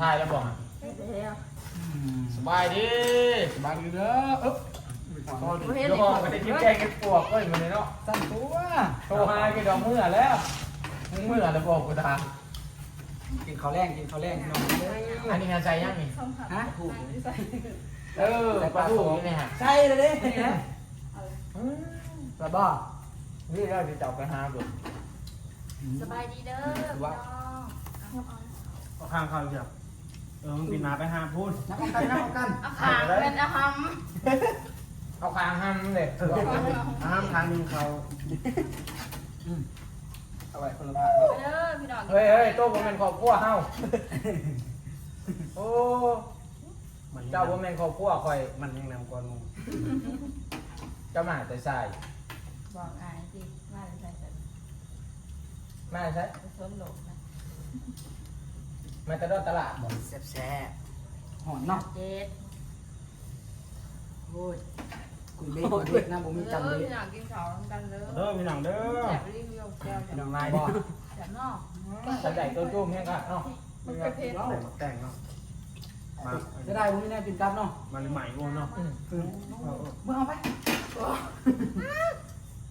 ถ่ายแล้วบอกเฮ็ดแล้วสบายดีสบายดีเด้ออึ๊บบ่เฮ็ดเดี๋ยวให้บอกคนไปได้กินแกงกินปวกเอ้ยมันเลยเนาะสั้นตัวโทรหากี่ดอกเมื่อแล้วมึงเมื่อแล้วบอกกูทากินข้าวแรงกินข้าวแรงน้องเด้อัอนนี้งานใจยังนี่ฮะถูกเออปลาทูนี่นะฮะใช่เลยเด้นี่นะอืมปลาบ้านี่เราจะจับไปหาบุสบายดีเด้อพี่น้องเอาข้างเขาเดียว เออมึงปีนมาไปหาพูดนักกันนักกันอาขางเป็นอาหำเอาคางห้ามเลยห้ามทางหนึงเขาเอาไว้คนละบาทไปเด้อพี่น้องเฮ้ยเฮ้ยโต๊ะผมเป็นครอบครัวเฮาโอ้มันเจ้าผมเป็นครอบครัวคอยมันยังนำก่อนมึงเจ้ามาแต่ใส่บอกอายสิว่าจะใส่แต่มาใช่ไปสวนโลกนะ มาแต่ดอนตลาดบ่แซ่บแซ่บหอนเนาะเจ็ดโอ้ยคุยเล่นคุยเล่นนะผมมีเด้จำอเลยพี่น้องกินข้าวกันเด้อเด้อพี่น้องเด้อแซ่บรีวิวแซ่บพี่น้องลายบ่แซ่บเนาะฉันใหญ่ตัวจุ่มแห้งกันเนาะมันเป็นเพชรแต่งแต่งเนาะมาจะได้ผมมีแน่ปินกับเนาะมาเลยใหม่กูเนาะอืมเมื่อเอาไป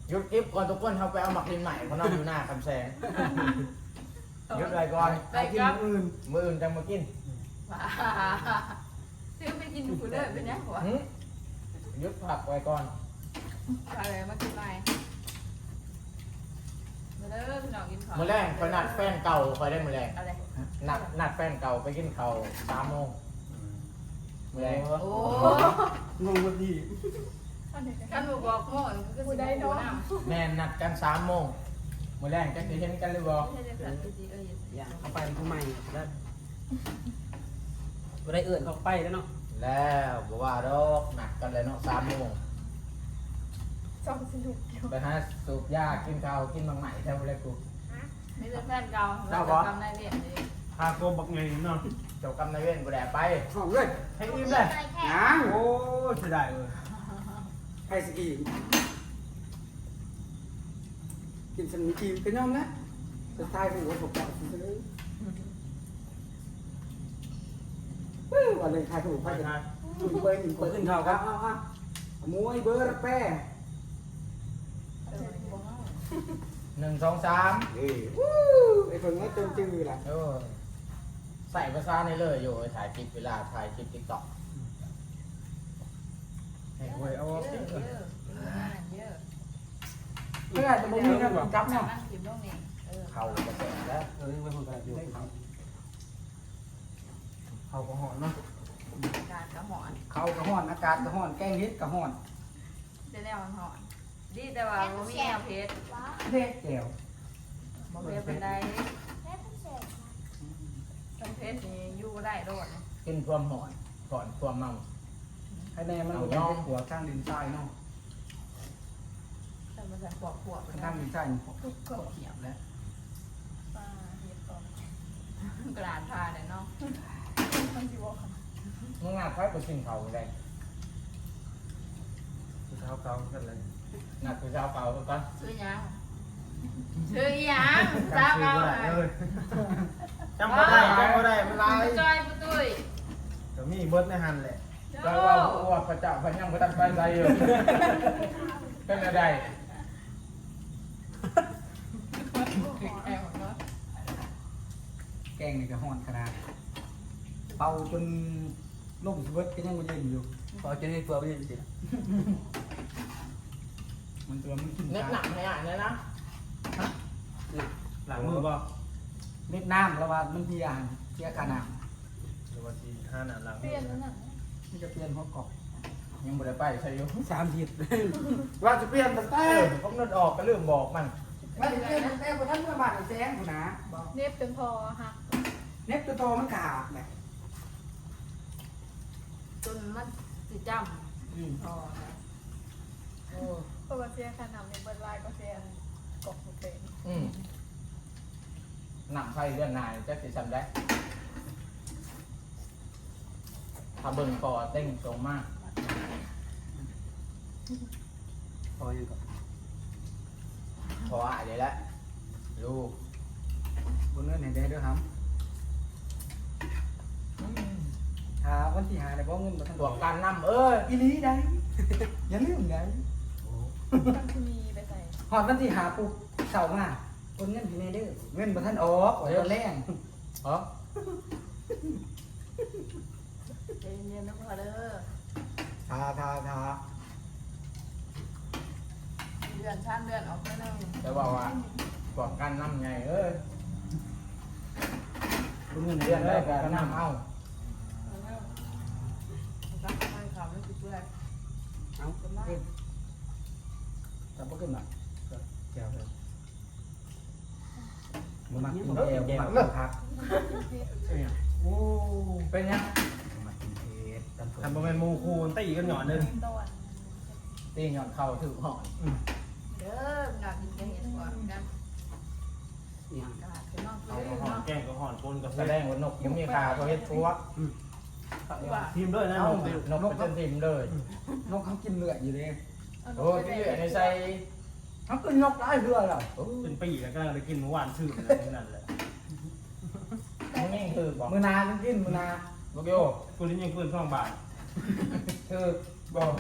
หยุดอิฟก่อนทุกคนเขาไปเอาหมักลินใหม่เขานั่งอยู่หน้าคำแสง หยุดอะไรก่อนไปครับอื่นมืออื่นจะมากินว้าซื้อไปกินกูเด้อเป็นยังหัวหึหยุดผักไว้ก่อนอะไรมากินไปมาเด้อพี่น้องกินข้าวมือแรงไปนัดแฟนเก่าคอยได้มือแรงอะไรนัดนัดแฟนเก่าไปกินข้าวสามโมงมือแรงโอ้งงวันดีกันบ่บอกหมอนก็สิได้เนาะแม่นนัดกันสามโมง มือแรงจะเห็นกันหรือบ่อย่าเอาไปผู้ใหม่แล้วบ่ได้เอื้อนเขาไปแล้วเนาะแล้วบอกว่าดอกหนักกันเลยเนาะสามโมงจองสนุกอยู่ไปหาสูบยากินข้าวกินบางใหม่แถวเลยกูไมีแต่แฟนเก่าเราจะทำได้เรียเลยพาโกบักไงเนาะเจ้ากรรมนายเวรกูแดดไปห้องเลยให้อิ่มเลยยังโอ้เสียดายเลยไอ้สกี กินสมีกีนเป็นย่อมนะสุดท้ายผมก็ถูกจับซื้อวันเลยทายถูกไปไปกันทายถูกเบอร์หนึ่งเปิดขึ้นเท่าครับเอาเอามวยเบอร์แป้หนึ่งสองสามเอ้ยวู้ไอ้คนนี้จนจืดล่ะเออใส่ภาษาในเลยอยู่ถ่ายคลิปเวลาถ่ายคลิปติ๊กต็อกให้หวยเอาเยออะอกเยสิอะเยอะ เมื่อไหร่จะบ่มีนะผมจับเนาะนั่งกินตรงนี้เขากระแสแล้วเออไปพูดกันอยู่เขาก็หอนเนาะการกระหอนเขากระห้อนอากาศกระห้อนแกงเฮ็ดกระห้อนได้แนวมันหอนดีแต่ว่าบ่มีแนวเพชรเด็กแก้วบ่เพชรเป็นไดเป็นเพชรนี่อยู่ได้โดดกินความหอนก่อนความเมาให้แน่มันย่องหัวข้างดินทรายเนาะ แต่มันจะขวบขวบข้างดินทรายก็เขียบแล้วปลาเห็ดก่อนกระดาษทาเนี่ยเนาะมันสิบอกมึงงาดไฟไปกินเขาเลยผู้เท้าเก่ากันเลยนัดไปเช้าเก่าก็กันซื้อยังซื้อยังสาวจำเก่าชื่อบ่ได้เลยจำบ่ได้จำบ่ได้มันลายจอยปุตุ้ยก็มีเบิร์ดในหันแหละก็ว่าผู้ว่าพระเจ้าพระยังพระตั้งใจใจอยู่เป็นอะไร แกงนี่กระห้อนขนาดเป่าจนล่มสวิตก็ยังบ่เย็นอยู่พอจะได้ตัวไม่ได้จริงมันตัวมันกินเน็ตหนักไหมอะเนี่ยนะหลังมือบ่เม็ดน้ำแล้วว่ามันเพียหันเพียกาน้หรือว่าทีห้าหนาหลังเปลี่ยนแล้วน่ะำมันจะเปลี่ยนหัวกรอบยังบ่ได้ไปใช่อยู่สามทิศว่าจะเปลี่ยนตั้งเอแต่อผมนั่นออกก็เรื่องบอกมันว่าจะเปลี่ยนตั้งแต่บ่ทันเมื่อบาทแสงพุ่นนะเนบจนพอหัก เน็บตัวโตมันขาดแหละจนมันสิจอืมำพอโอ้เพราะว่าเสียค่าน้ำเนี่ยเบิดลายก็เสียกบบุเป็นอืมหนักไฟเรื่องนายจะสิทำได้ถ้าเบิ่งคอเต้งตรงมาก พออยู่ก่อนพออะเดี๋ยวละลูกบนเงินให้ได้ด้วยครับ วันที่หาได้บ่เงินบ่ทันบวกกันน้ำเอ้ยอีหลีได้ อย่าลืมได้ตั้งที่มีไปใส่ฮอดวันที่หาปุ๊บเช้ามาโอนเงินพี่แน่เด้อเงินบ่ทันออกโอนแรงเออใจเย็นๆนะพ่อเด้อทาทาทาเดือนชาติเดือนออกไปหนึ่งจะบอกว่าบวกกันน้ำไงเอ้ยคุณเงินเดืเดืออนนแรแรกกก็ก็น้ำน้ำเอา รักใคร เขาไม่คิดเพื่อนเอาขึ้นแต่บ่ขึ้นหรอกแก้วเลยบ่มักกินแก้วบ่มักกินผักเนี่ยโอ้เป็นยังบ่มักกินเผ็ดตำทำประมาณมูคูนตีกันหย่อนเลยตีหย่อนเข่าถือห่อนเด้อหนักกินเห็นกว่ากันเนี่ยกาดเป็นน้องเอาเพื่อนหอนแกงกับหอนปนกับแสดงว่านกยังมีขาเขาเฮ็ดตัว ทีมด้วยนะเอาน้องนกเป็นทีมเลยนกเขากินเลือดอยู่เด้โอ้ที่เหลือในใส่เขากินนกหลายเทื่อแล้วเป็นปีแล้วก็ได้กินเมื่อวานชื่อนั่นแหละมึงนี่คือบอกมื้อนาจังกินมื้อนาบอกโยกูลิ้นยังปืนช่องบาทคือบอก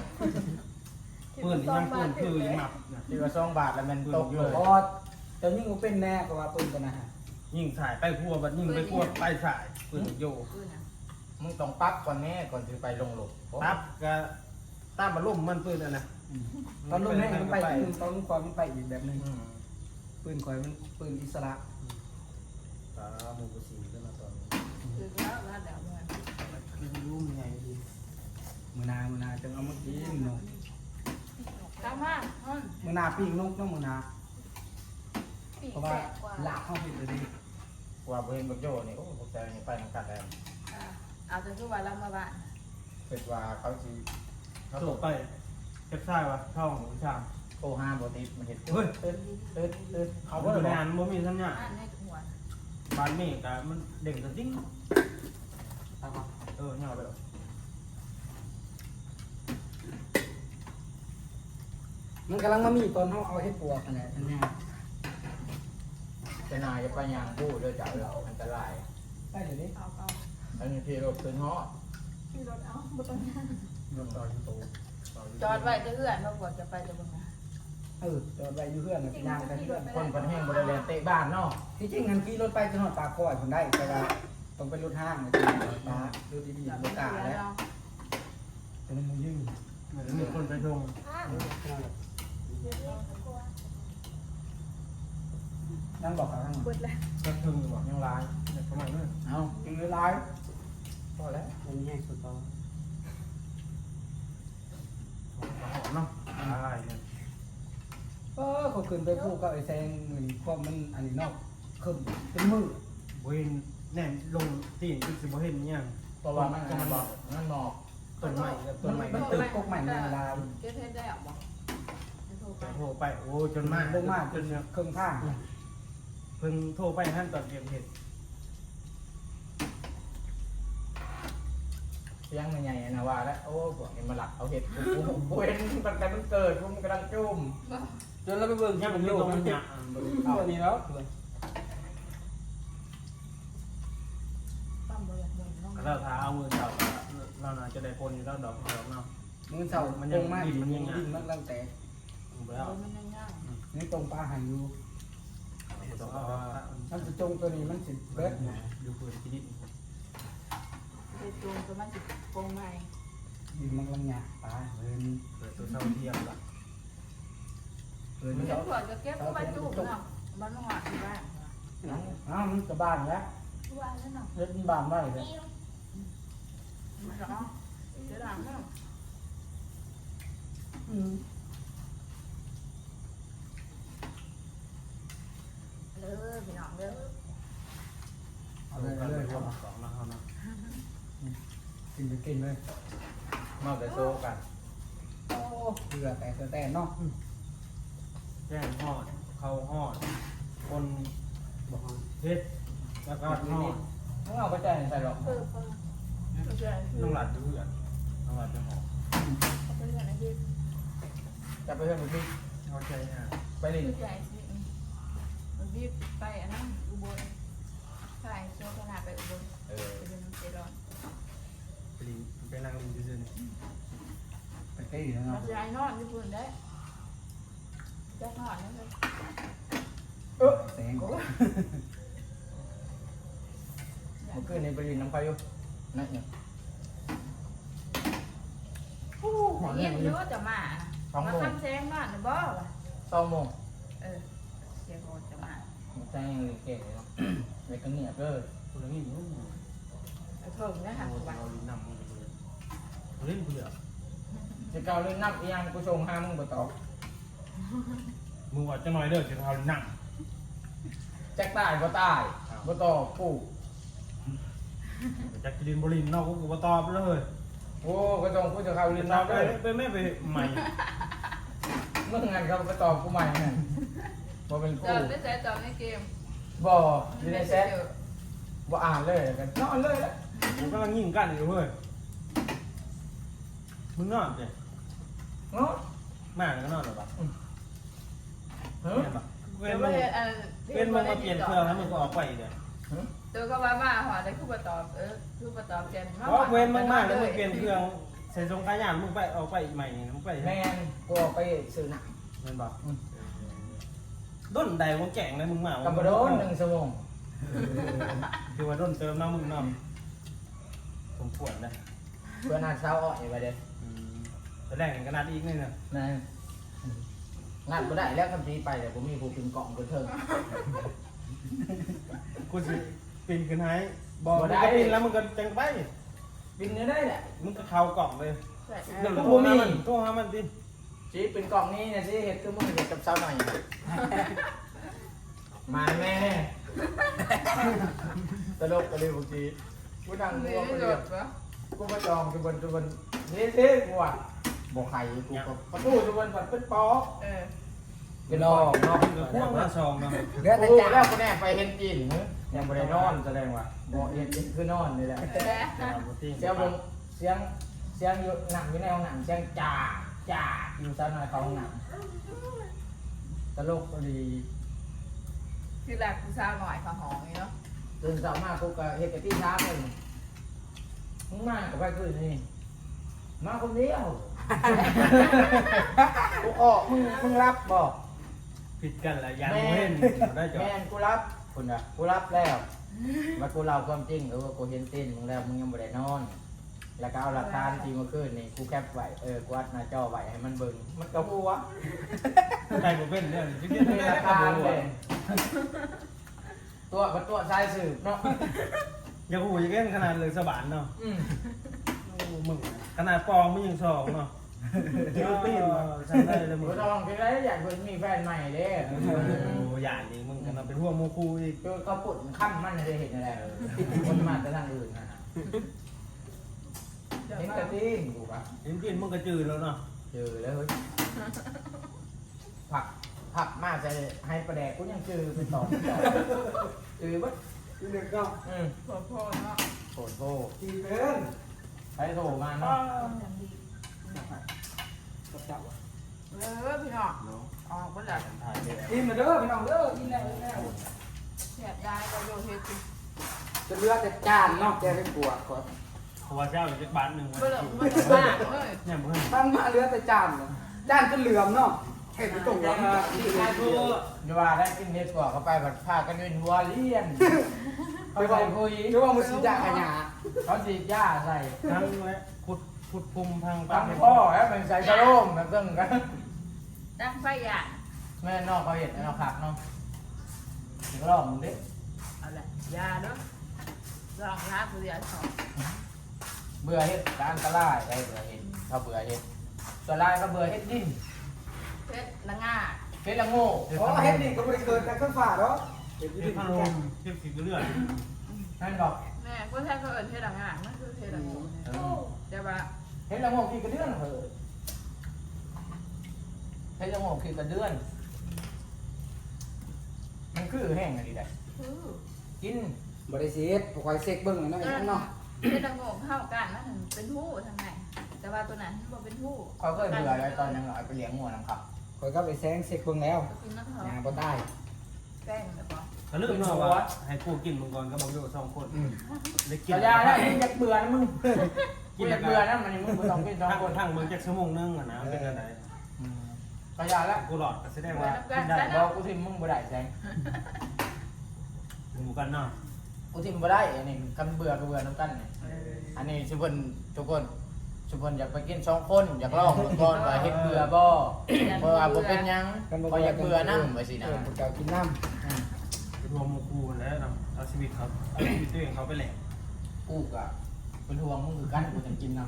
ปืนยังปืนคือยังหมับนะที่ว่าสองบาทแล้วมันตกเลยพอแต่ยิ่งกูเป็นแน่ก็ว่าปืนกันนะฮะยิงสายไปพัวบัดยิงไปพัวไปสายปืนโยเพื่อนนะ มึงต้องปั๊บก่อนแน่ก่อนที่ไปลงหลบปั๊บก็ตามมาลุ่มมันปืนอะนะตอนรุ่นแรกมันไปอีกหนึ่งตอนรุ่นความมันไปอีกแบบหนึงอืมปืนข่อยมันปืนอิสระตาหมูกระสีขึ้นมาตอนคือแล้วแล้วเดี๋ยวเมื่อรู้มันไงดีมือนามือนาจังเอามากินนกตั้งมาอืมมือนาปีกนกเน้องมือนา ปีกเพราะแสว่าบกว่าลากเข้าไปเลยดิว่าบ่เห็นบอกโยนี่โอ้พวกใจนี่ไปทางกัดแล้วอ่า เอาแต่คือว่าเรามาบ้านคิดว่าเขาสิเขาถูตกกไปเก็บทรายว่ะช่องหมูชามโทรห้ามบ่ติดมันเห็นเฮ้ยตึ๊ดตึ๊ดตึ๊ดเอาเอาไปบ่อยู่ในได้อันมันมีสัญญาณอ่านในหัวบ้านเมฆอะมันเด่งแต่จริงเออเนี่ยเอาไปหรอมันกำลังมามีตอนเขาเอาให้ปวกกันแหละท่านแน่จะนายจะไปยางผู้เด้อจ้าเด้ออันตรายได้เลยดิเอาเอา อันนี้ที่รถขึ้นฮอดขี่รถเอาบ่ต้องย่างรถต่อยูทูบจอดไว้จะเพื่อนมาบอกจะไปจะบึงนะเออจอดไว้อยู่เพื่อนนะย่างไปเพื่อนคนพันแห้งบ่ได้แล่นเตะบ้านเนาะที่จริงงันขี่รถไปจนหอดปากคอยคนได้แต่ว่าต้องเป็นรถห้างนะจริงๆปลาดูดีจอดๆไม่รถได้กาแล้แล้ววแต่มันยืดมีคนไปชงนั่งบอกเขาทั้งหมเบิดดแล้วก็ถึงบอกยังร้ายเนี่ยประมาณนั้นเอากินเลยร้าย พอแล้วมันแห้งสุดตอนหอมเนาะอะไรเนี่ยเออเขาขึ้นไปพูดกับไอ้แซงเหมือนความมันอันนี้เนาะขึ้นเป็นมือเวนแน่นลงตีนคือสิบ่เห็นเนี่ยเพราะว่ามันมันบอกมันหมอกต้นไม้กับต้นไม้มัมันนตึตึกกกกใหม่ในลาวเจ๊เทศได้หรอบอกจะโทรไป โทรไปโอ้จนมากลงมาจนเนี่ยเครื่องข้างเพิ่งโทรไปท่านตอนเกิดเหตุ เสี ยงมันใหญ่นะว่าแล้วโอ้พวกนี้มาหลักเอาเห็ดกูกูกูเห็นตั้งแต่มันเกิดกูมันกำลังจุ่มจนเราไปเบิ่งเนี่ยมันอยู่ตรงมันเนี่ยตัวนี้แล้วปั้มเบอร์หนึ่งน้องเราท้าเอามือเสาเราน่าจะได้คนอยู่แล้วดอกดอกเนาะมือเสามันยังมากดินมันยังดินมันตั้งแต่ไปแล้วมันยังง่ายนี่ตรงปลาหันอยู่ต้องเอามันจะจงตัวนี้มันสิเบิดดูพื้นที่ดิน ไปจูงประมาณสิบโปงใหม่ดินมันกำลังหยาบปลาเฮ้ยเปิดตัวเสาเทียมละเฮ้ยมัมันนจะจะขวดจะเก็บมาจูบเนาะมันหัวที่บ้านอ้าวมันจะบ้านแล้วว่าแล้วเนาะเล็ดบ้านไว้เลยมันจะเอาเดี๋ยวหลังเนาะอืมเลยพี่น้องเลยเอาเอาเลเลยยเลเลยยคครัรับบ สองนะเขานะ กินไปกินเลยมาไปโซกันโอ้เบื่อแต่แต่แต่เนาะแจ้งหอด เขาหอด คนบอกเพชรแล้วก็หอดมึงเอาไปใจใส่หรอกเปิดเปิดไม่ใช่น้องหลัดดูกันน้องหลัดจะหอดไม่ใช่นะพี่จะไปเพื่อนมึงพี่เขาใจฮะไปดิไม่ใช่สิมันพี่ไปอันนั้นอุบลใช่ช่วงขนาดไปอุบลเออไปเดินเจรอนไปลิงไปนั่งลิงซื่อๆนี่ไปเต้แล้วมาเนาะจะย้ายนอนญี่ปุ่นได้จะนอนนั่นเลยแสงเมื่อคืนในบริณน้ำไฟอยู่นั่นเนี่ยโอ้หอมเย็เนี่ยนมันอเยยู่อะจะมาสองมาโมงทำแซงมาหรือบ่วะสองโมงเออเสียโคจะมาแจ้งเก่งเลยเนาะไปกันเนี่ยเด้อคนละนี่โอ้โหไอ้ เพิ่งนะเราคะวันลิ้นนำมึงเลยเล่นกูเดือดจะเกาเล่นนับอีหยังกูชงห้ามึงบ่ตอบมึงว่าจะน้อยเด้อจะเอาลิ้นนแจ็คตายบ่ตายบ่ตอบกูำจากกินบรินนอกกูก็ตอบเลยโอ้ก็ต้องกูจะเข้าไปเล่นตอนับบไปเลยไปไม่ไปใหม่มึงงั้นเขาก็ตอบกูใหม่นั่นบ่เป็นจกูอดไม่ใจจอดในเกมบ่อยู่ในแซตบ่อ่านเลยกันนอนเลยละกูกำลังยิงกันอยู่เว้ยมึงนอนเจ้เนาะแม่ก็นอนหรอปะเฮ้ยเว้เดี๋นยวมึว่างเออเป็นมึงมาเปลี่ยนเครื่องแล้วมึงก็ออกไปเลยตัวก็ว่ามาหัวได้คู่ประตอบเออคู่ประตอบเจนเพราะเว้นมึงมากแล้วมึงเปลี่ยนเครื่องใส่ทรงขายานมึงไปเอาไปใหม่มึงไปแม่นกูออกไปซื้อหนังเงินบอกด้นใดมึงแก่งเลยมึงมากับบ่โดนหนึ่งชั่วโมงคือว่าด้นเติมน้ำมึงน้ำ สมควรนะเพื่อนอาเช้าอ่อยไปเด้อแต่แรกนี่ก็นัดอีกนี่นะนั่นงานบ่ได้แล้วคำทีไปแต่ผมมีผู้กินกล่องคนเทิงกูสิปีนขึ้นให้บอกมึงก็ปีนแล้วมึงก็จังไปบินเนื้อได้แหละมึงก็เข้ากล่องเลยเดี๋ยวโทกูรบ่หามีมันโทรหามันดิจีเป็นกล่องนี้เนี่ยสิเห็ดคือมึงเห็ดกับเช้าหน่อย มาแม่ตลกกันเลยบางที กูนั่งนี่กูหก็ลุเรียดกปะกูมาจองจุบนจุบนนี่สิกูอะบอกใครกูก็ประตูจุบนปัดเป็นปอกเออไปนอกนอกมึงก็พ่วงมาซองเนาะเหลือแต่กูจ่าแล้วกูแน่ไปเห็นจีนมึงยังไม่ได้นอนแสดงว่าบอกเห็นจีนคือนอนนี่แหละเออเสียงลงเสียงเสียงอยู่หนังอยู่ในห้องหนังเสียงจ่าจ่าอยู่ซ้ายหน่อยเขาห้องหนังตลกก็ดีคือแหลกกูสาวหน่อยข้าหองนี่เนาะ ตื่นเช้ามากูก็เฮ็ดกับที่เช้าเลยมึงมากับไปคืนนี่มาคนเดียวกูออกมึงมึงรับบอกผิดกันแหละยันโมเห็นได้จอแม่นกูรับคุณอะกูรับแล้วมากูเล่าความจริงเออว่ากูเห็นเต้นมึงแล้วมึงยังไม่ได้นอน แล้วก็เอาหลักฐานที่เมื่อคืนนี่กูแคปไว้เออกูอัดหน้าจอไว้ให้มันเบิ่งมันก็หัวใจกูเป็นเนี่ยจริงมีๆหลักตาฐานเลเลยย ตัวกับตัวสายสืบเนาะ อย่าหูอย่าเล่นขนาดเลยสบานเนาะอืมมึงขนาดปองมึงยังสองเนาะเจ้าตีนใช่ได้เลยมึกูงทองคือไรอยากเพิ่นมีแฟนใหม่เด้โอ้ยานนี่มึงกันเป็นพวกโมคูอีกคือเขาปุ่นค่ำมันจะเห็นอะไรคนมาแต่ทางอื่นนะฮะเห็นกระติ้งกูปะเห็นกินมึงก็จืดแล้วเนาะเจอแล้วเฮ้ยผัก ผักมาจะให้ประแดกกูยังเจอเป็นต่อเจอบัดอีกหนึ่งก็อืมโผล่โผล่เนาะโหดโทตีเป็นใช้โทรมาเนาะกับเจ้าอะเออพี่น้องออกก็หลับถ่ายเลยกินมาเด้อพี่น้องเด้อกินแล้วกินแล้วเสียดายก็โยเฮติจะเหลือแต่จานเนาะแกเป็นปวดก่อนเพราะว่าเจ้าอยู่ที่บ้านหนึ่งวันเบื่อเบื่อมากเลยเนี่ยเพื่อนตั้งมาเหลือแต่จานเลยจานจนเหลื่อมเนาะ เห็นตรงว่าเดี๋ยวว่าได้กินเด็ดกว่าเขาไปบัดพากันเวียนหัวเลี้ยนเขาไปใส่ว่าคุยหรือว่ามือสีดาขยะเขาฉีดยาใส่ทั้งและขุดขุดภูมิพังตั้งพ่อแล้วเป็นใส่กระโลมแบบเพิ่งกันตั้งไฟอะแม่นอกเขาเห็นนอกขักเนาะถึงรอบมึงดิเอาละยาเนาะลองรักเรือสองเบื่อเฮ็ดกอันตรายได้เบื่อเฮ็ดเขาเบื่อเฮ็ดส่วนลายเขาเบื่อเฮ็ดดิน เพชรละง่าเฮ็ดละโง่เพราะเฮ็ดนี่ก็ไม่ได้เกิดจากเครื่องฝ่าเนาะเฮ็ดที่ที่พัพังงลลมมที่สีเลือดนั่นบอกแม่ก็ใช่เขาเอิญเพชรละง่ามันคือเพชรละโง่เดี๋ยวว่าเฮ็ดละโง่กี่กระเดือนเหอะเฮ็ดละโง่กี่กระเดือน มันคือแห้งอะไรได้คือกินบริษัทคอยเซ็กเบิ้งหน่อยเนาะเพชรละโง่เข้ากันมันเป็นผู้ทางไหนแต่ว่าตัวนั้นมันเป็นผู้เขาเคยเบื่อแล้วตอนยังเอาไปเลี้ยงงัวน้ำขับ คอยก็ไปแซงเซ็กเบิ้งแล้วกินน้ำเขางานบ่ได้แป้งแบบว่าเขาเลือกเนาะว่าให้กูกินมึงก่อนก็บอกอยู่สองคนได้กินกระยาแล้วยังอยากเบื่อนะมึงกูจะเบื่อนะมันนี่มึงบ่ต้องกินสองทั้งคนทั้งเมืองจักชั่วโมงนึงอะนะเป็นอะไรก็ยาละกูหลอดก็แสดงว่ากินได้บอกกูทิมมึงบ่ได้แสงหมูกันเนาะกูทิมบ่ได้อันนี้คันเบื่อก็เบื่อน้ำกันนี่เอออันนี้ทุกคนทุกคน ทุกคนอยากไปกินสองคนอยากลองเบิ่งก่อนว่าเฮ็ดเบื่อบ่เพราะว่าบ่เป็นหยังบ่อยากเบื่อนำว่าสินะเออพวกเจ้ากินน้รวมหมูคูแล้วเนาะเอาชีวิตเขาเอาชีวิตตัวเองเขาไปแหลกกูก็เป็นห่วงมึงคือกันกูจะกินนำำ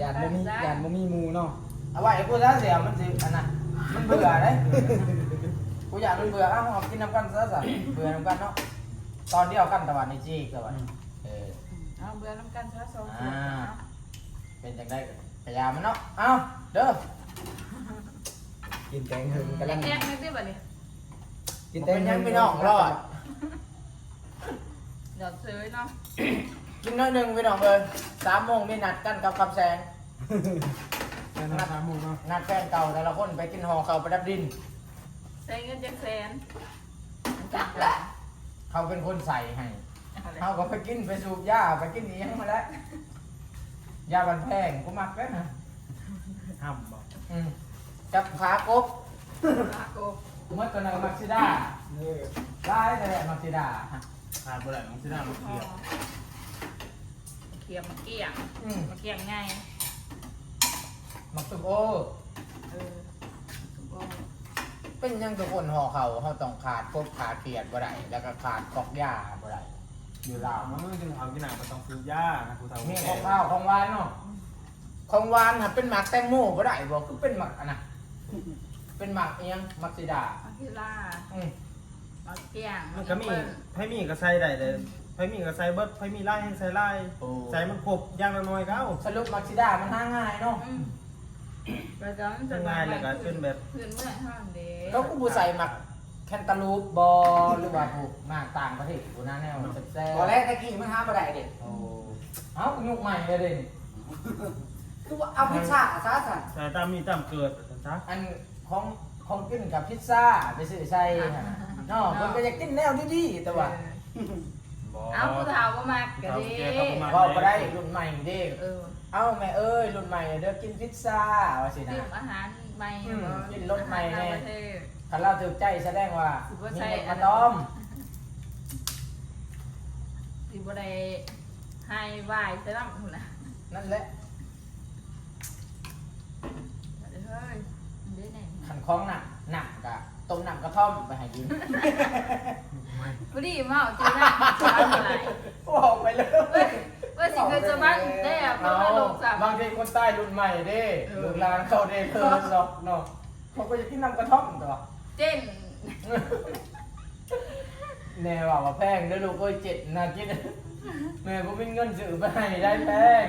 ยานบ่มียานบ่มีหมูเนาะเอาไว้ให้กูซะเสียมันสิอันน่ะมันเบื่อเด้กูอยากมันเบื่อเอ้าเอากินน้ำกันซะซะเบื่อน้ำกันเนาะตอนเดียวกันตะวันนี้จี้ตะวันเออ เอาเบื่อน้ำกันซะสองคนอ่าเนาะเป็นจังได้ก็พยายามมันเนาะเอ้าเด้อกินแตงหึงกำลังแยกๆไม่ได้บ่เนี่ยกินบ่แตงเป็นหหึยังงพี่น้องรอดหยอดซื้อเนาะกินน้อยหนึ่งพี่น้องเลยสามโมงมีนัดกันกับคำแสงแค่นั้นสามโมงเนาะนัดแฟนเก่าแต่ละคนไปกินหอเขาประดับดินใช้เงินจักแสนจักแหละเขาเป็นคนใส่ให้อะไร เขาก็ไปกินไปสูบยาไปกินอีหยังมาแล้วยาบันแพงกูมักแล้วนะห้ามบอกอืมจับขากบลาโกเมื่อตอนนั้นมักซิด้าเออได้เลยมักซิด้าฮะขาดบ่ได้ของที่หน้ามันเกลียดเขียบมาเกี่ยงอืมมาเกี่ยงไงมักตุกโอเออถูกต้องเป็นหยังทุกคนหอเขาเขาต้องขาดกบขาดเขียดบ่ได้แล้วก็ขาดกอกยาบ่ได้ อยู่ลาวมันไม่ถึงเอากินหนังมันต้องซื้อยานะกูเท่ามีแก่ของข้าวของหวานเนาะของหวานฮะเป็นหมักแตงโมบ่ได้บ่คือเป็นหมักอันน่ะเป็นหมักอีหยังมักซิด้ามาคิล่าอืมมาเกี่ยงมันก็มีไพ่มีก็ใส่ได้เลยไพ่มีก็ใส่เบิดไพ่มีไล่ให้ใส่ไล่ใส่มันครบอย่างละน้อยก็เอาสรุปมักซิด้ามันหาง่ายเนาะอืมแล้วก็มันจะง่ายเลยก็เป็นแบบพื้นเมื่อยห้ามเด้ก็กูบ่ใส่หมัก แคนตาลูปบอหรือว่าผูกหมากต่างประเทศกูน่าแน่มันแซ่บตอนแรกตะกี้มันหาบ่ได้เด็โอ้เอ้ายุคใหม่เลยเด่นคือว่าเอาพิซซ่าซะสั่นใส่ตามมีตามเกิดซะอันของของกินกับพิซซ่าไปซื้อใส่หั่นน่ะเนาะมันก็อยากกินแนวดีๆแต่ว่าเอาผู้เฒ่าก็มากกะเด้เว่าบ่ได้รุ่นใหม่เด้เออเอ้าแม่เอ้ยรุ่นใหม่เด้อกินพิซซ่าว่าสิดื่นะมอาหารใหม่อืมกินรสใหม่แน่ อาหารต่างประเทศคันเราถูกใจแสดงว่าถือว่ามีใช่เงินมาต้อมสิบ่ได้ให้วายซะแล้วพุ่นน่ะนั่นแหละเฮ้ยเด้แน่ขันคล้องหนักหนักกะต้มหนักกระท่อมไปให้กินพอดีมาเอาจีน่าสอนอะไรบอกไปเลยเว้ยเว้ยสิเกิดจะบ้านได้อะเพเอาราะว่าลงสามบางทีคนใต้รุ่นใหม่เด้เออลูกหลานเขาเด้เธอสอกเนาะเขาก็จะกินน้ำกระท่อมตัว เต้นแน่ว่าว่าแพงเด้อลูกเอ้ยเจ็ดนากินแม่ผมมีเงินซื้อไปให้ได้แพง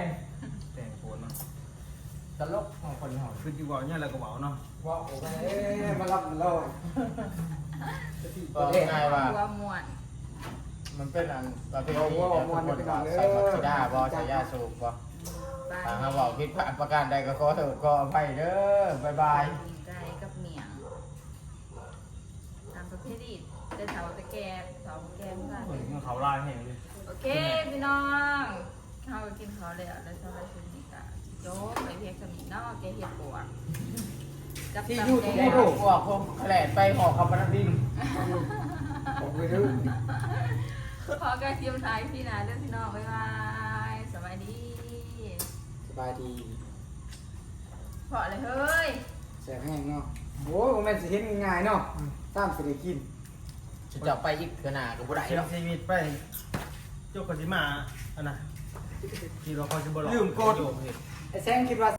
แต่งโคนเนาะตลกของคนเฮาคือจีบอกเนี่ยอะไรก็บอกเนาะว่าโอ้ยเอ้ยมารับมันแล้วก็ง่ายว่า หัวม่วนมันเป็นอันประเพณีเนี่ยทุกคนว่าใส่มักซิดาบ่ใส่ยาสูบบ่ไปถ้าหาบอกผิดพลาดประการใดก็ขอโทษขออภัยเด้อบ๊ายบายไก่กับเหมียงตามประเภทดี แต่เสาตะแกรงเสาแกงกันเหมือนเขาลายแห้งเลยโอเคพี่น้องเขาก็กินเขาวแล้วแล้วสำหรับชุดนี้ก็โจ๊กไปเพียงสมีนอกแกเห็ดปวกกับที่ตำยูแดทูบงให้พดูวกพวกแขลดไปห่อขับปนดินผมไปดู ขอกระเทียมไทยพี่นาเรื่องพี่น้องบ๊ายบายสบายดีสบายดีเพราะอะไรเฮ้ย แสบแห้งเนาะโอ้ยบ่แม่นสิเห็นง่ายๆเนาะตามสิได้กิน จะจะไปอีกขนาดก็บ่ได้เสียหรอกชีวิตไปเจ้าคนที่มาอันน่ะที่เราคอยจะบอกลืมกดโยมเห็นไอ้แซงคิดว่า